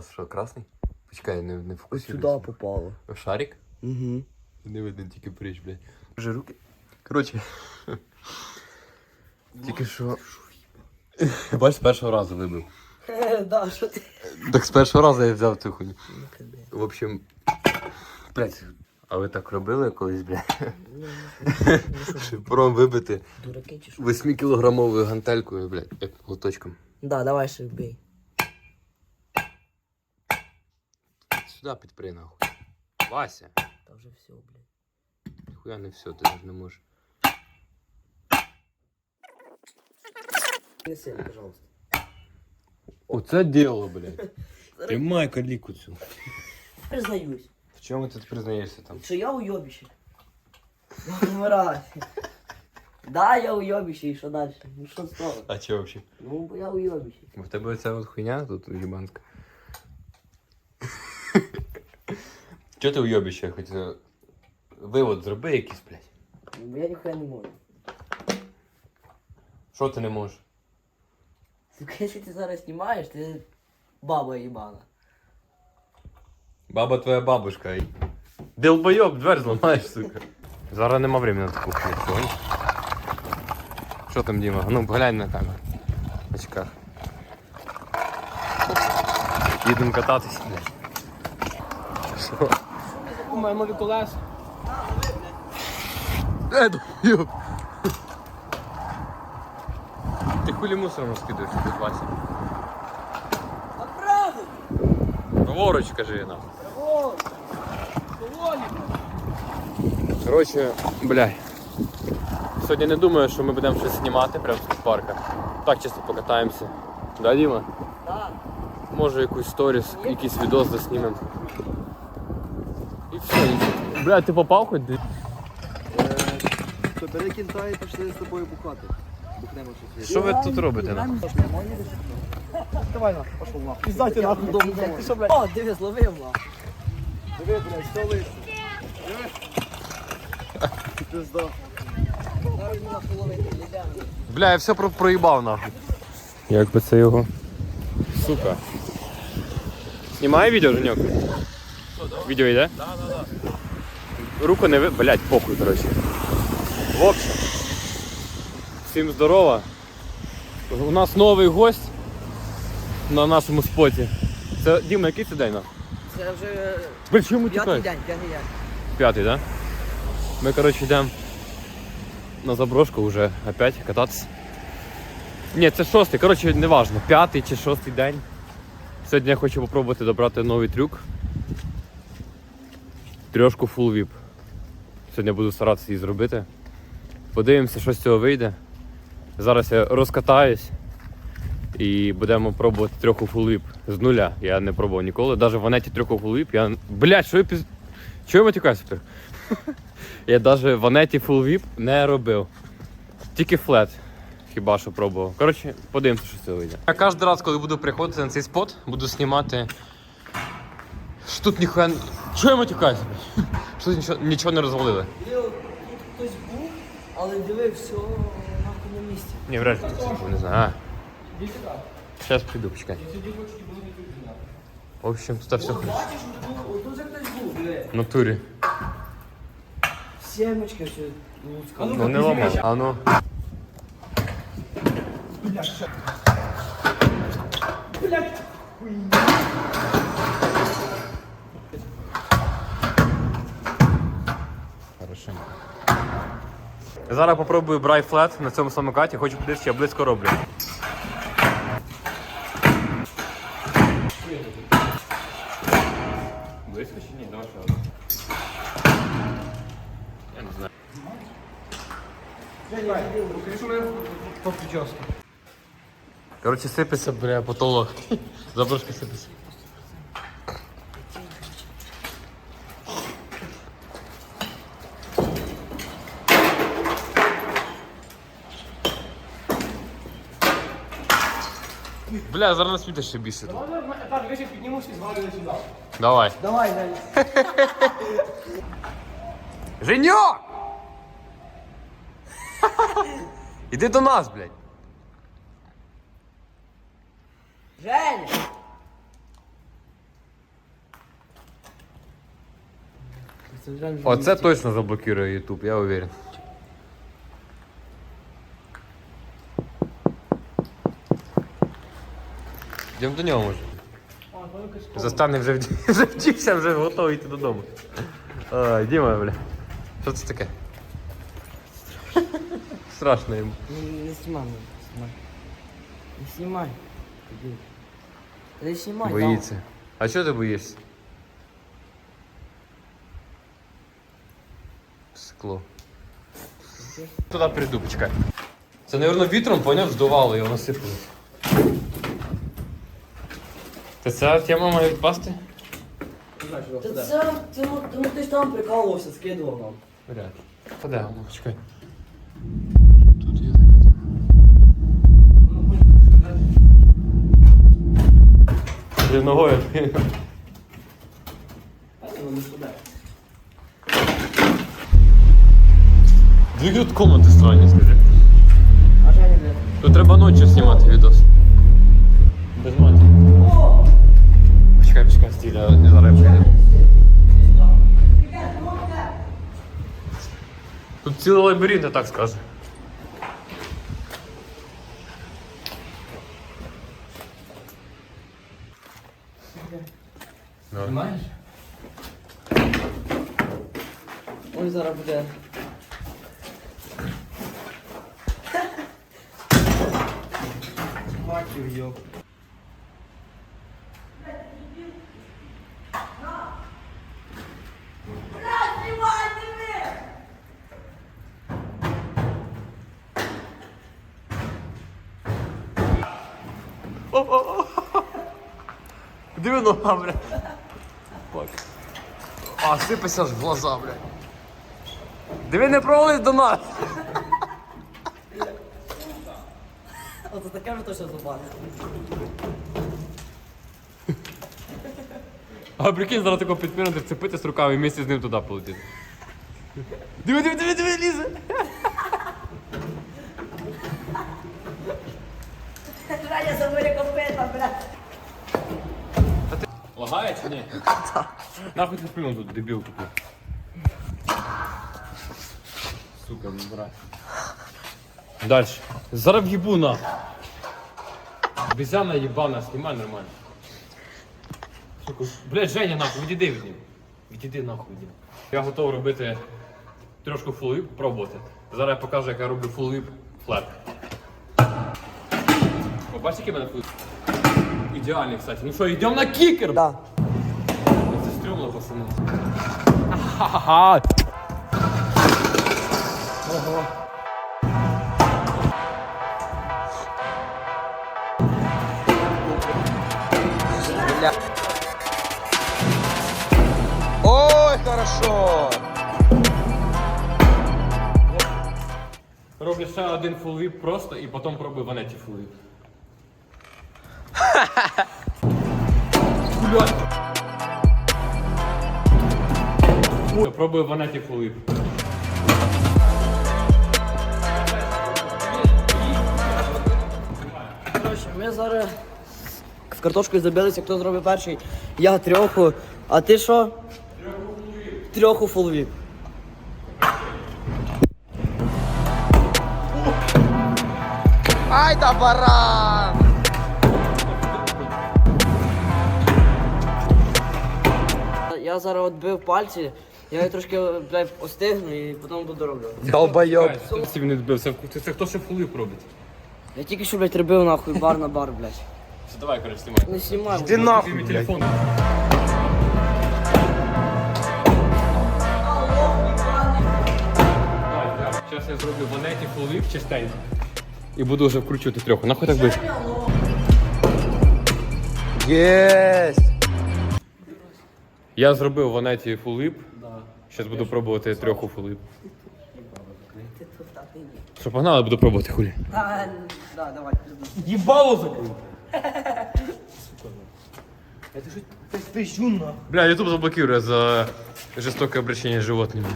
попалось, що красний? Почекай, не, не Ось фокусуйся. сюди попало. Шарик? Угу. Не видно тільки прич, блядь. Вже руки. Коротше. Тільки що. Бач, з першого разу вибив. Да, що ти? Так з першого разу я взяв цю хуйню. Ну. В общем. Блять. А ви так робили колись, блядь? Шипром вибити Дураки чи що? 8-кілограмовою гантелькою, блядь, як глоточком. Да, давай ще бей. Сюди підпри нахуй. Вася. Та вже все, блядь. Ніхуя не все, ти ж не можеш. Не сильно, пожалуйста. Оце діло, блядь. Тримай каліку цю. Признаюсь, В чому ти признаєшся там? що я уйобище. Мразь. Да, я уйобище, і що далі? Ну що з того? А чого взагалі? Ну, бо я уйобище. В тебе оця от хуйня тут їбанська. Чого ти уйобище? Хоч е, вивод зроби якийсь, блядь. Бо я ніхуя не можу. Що ти не можеш? Сука, якщо ти зараз знімаєш, ти баба їбана. Баба твоя бабушка. і- Долбойоб, дверь зламаєш, сука. Зараз нема времени на таку хуйню. понял? Що там, Діма? Ну, глянь на камеру. В очках. Їдемо кататися, блядь. Що? У нові колеса. Е, долбойоб! Ти хулі мусором розкидаєш тут, Вася? Направо! Праворуч, кажи нам. Колоні. Коротше, бля. Сьогодні не думаю, що ми будемо щось знімати прямо з парка. Так чисто покатаємося. Да, Діма? Так. Може якусь сторіс, якийсь відос заснімемо. І все, і. Бля, ти попав хоч? де? То бери кінта і пішли з тобою бухати. Бухнемо щось. Що ви тут робите? нахуй? Давай на, пошов на. Піздайте нахуй дому. Ти що, блядь? О, дивись, ловив ла. Диви, блядь, все лише. Диви. Пизда. Зараз половину. Бля, я все про проїбав нахуй. Як би це його? Сука. Знімає відео, Женьок? Відео йде? Да, да, да. Руку не ви. Блять, похуй, коротше. В общем. Всім здорова. У нас новий гость на нашому споті. Це Діма, який це день? Це вже Блін, чому п'ятий тікаєш? день, п'ятий день. П'ятий, да? Ми, коротше, йдемо на заброшку вже опять кататися. Ні, це шостий, коротше, не важно, п'ятий чи шостий день. Сьогодні я хочу спробувати добрати новий трюк. Трьошку full whip. Сьогодні буду старатися її зробити. Подивимося, що з цього вийде. Зараз я розкатаюсь і будемо пробувати трьоху full whip з нуля. Я не пробував ніколи. Навіть в анеті трьоху full whip я. Блять, що я піз... Чого я матюкаюся тепер? Я навіть в анеті full whip не робив. Тільки флет. Хіба що пробував. Коротше, подивимося, що цього вийде. Я кожен раз, коли буду приходити на цей спот, буду знімати. Що тут ніхуя. Чого я матюкаюся? блядь? Що тут нічого, нічого не розвалили? Диви, Тут хтось був, але диви, все нахуй на місці. Ні, вряд ли тут не знаю. А. Зараз піду, почекай. В общем, тут все хорошо. Бачиш, тут, тут же хтось був, диви. В натурі. Сімочки, все луцька. Ну не ламав. А ну. Хорошо. Зараз попробую брай флет на цьому самокаті, хочу подивитися, я близько роблю. Близько чи ні? Давай ще. Я не знаю. По сипеться, бля, потолок. Заброшка сипеться. Бля, зараз нас піде ще більше. Так, вище піднімусь і звалюю сюди. Давай. Давай, Дай. Женьо! Іди до нас, блядь. Женя! Оце точно заблокує YouTube, я уверен. Йдемо до нього може. Застане вже, вді- вже вдівся, вже готовий йти додому. Ой, Діма, бля. Що це таке? Страшно йому. Не, не знімай, не знімай. Не знімай. Не знімай, Боїться. А чого ти боїшся? Скло. Туди прийду, почекай. Це, мабуть, вітром, поняв, здувало і воно сипалось. Та ця тема має відпасти? Та це, ну, ну ти ж там прикалувався, скидував нам. Вряд. Та де воно, почекай. Тут є така тема. Блін, ногою. Дві тут комнати странні, скажи. А Женя не. Тут треба ночі знімати відос. цілий лабіринт, я так скажу. Знаєш? Ой, зараз буде. Йоп. Диви нога, бля. А, сипися ж в глаза, бля. Диви, не провались до нас. Оце таке вже точно зубане. А прикинь, зараз такого підпинути, вцепитись руками і місці з ним туди полетіти. Диви, диви, диви, диви, лізе. Женя, Лагає чи? Нахуй ти сплюнув тут, дебіл такий. Сука, не брать. Дальше. Зараз в'їбу нахуй. Бізяна єбана, знімай нормально. Сука, блядь, Женя нахуй, відійди від нього. Відійди нахуй від нього. Я готовий робити трошки фулип, пробувати. Зараз я покажу, як я роблю фулип флет. О, бачите, який мене фулип? Ідеальний, кстати. Ну що, йдемо на кікер? Да. Це стрьомно, пацани. Ха-ха-ха. Ой, хорошо! Роблю ще один фулвіп просто і потім пробую ванеті фулвіп. Ой, Пробую ванеті фулвіп. Коротше, ми зараз з картошкою забилися, хто зробив перший. Я трьоху. А ти що? Трьоху фулвіп. Ай да баран! Я зараз відбив пальці, я її трошки блядь, остигну і потім буду роблю. Долбойоб. Це не збився. Це, це хто ще фулвіп робить? Я тільки що, блядь, робив нахуй бар на бар, блядь. Все, давай, коротше, знімай. Не знімай. Ти нахуй, блядь. телефон. Зараз я зроблю ванеті фулвіп чистенько. І буду вже вкручувати трьоху. Нахуй так бити? Єсть! Я зробив в Анеті фулип. Зараз буду пробувати трьоху фулип. Що погнали, буду пробувати хулі. А, да, давай. Їбало закрив. Ти жуна. Бля, ютуб заблокирує за жорстоке обращення з животними.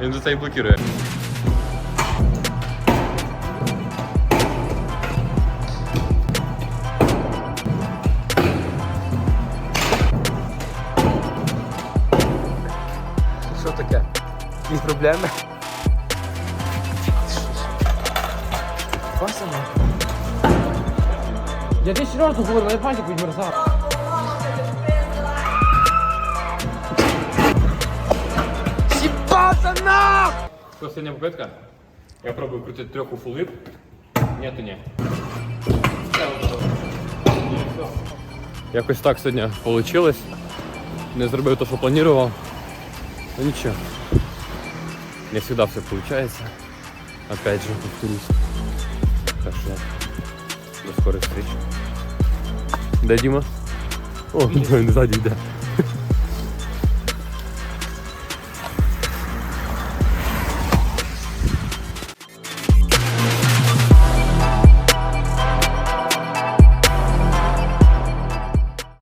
Він за це і блокирує. Вася Я ти ще раз говорю, мене пальчик відмерзав. Що, синя попитка? Я пробую крутити трьоху фулип. Ні, то ні. Якось так сьогодні вийшло. Не зробив те, що планував. Ну нічого. Не завжди все виходить. Опять же, повторюсь. Так що до скорих встреч. Де Діма? О, він ззаді йде.